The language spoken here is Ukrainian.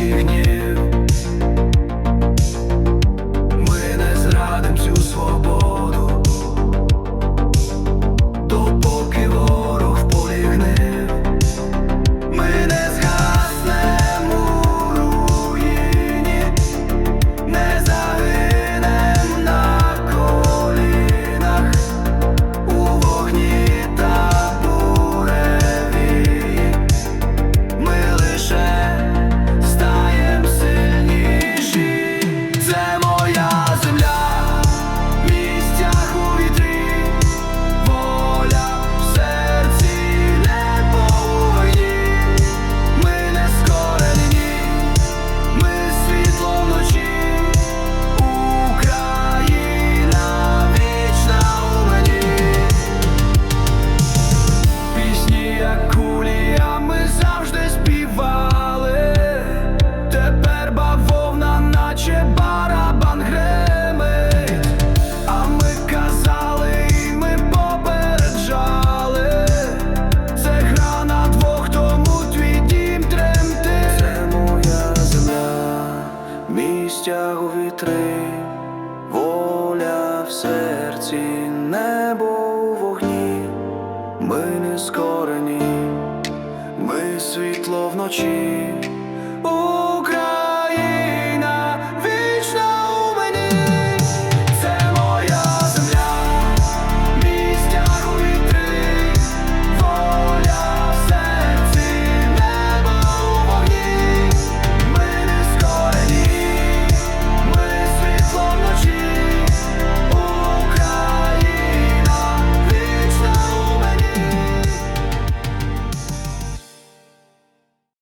ludzkich. серці небо у вогні, ми не скорені, ми світло вночі.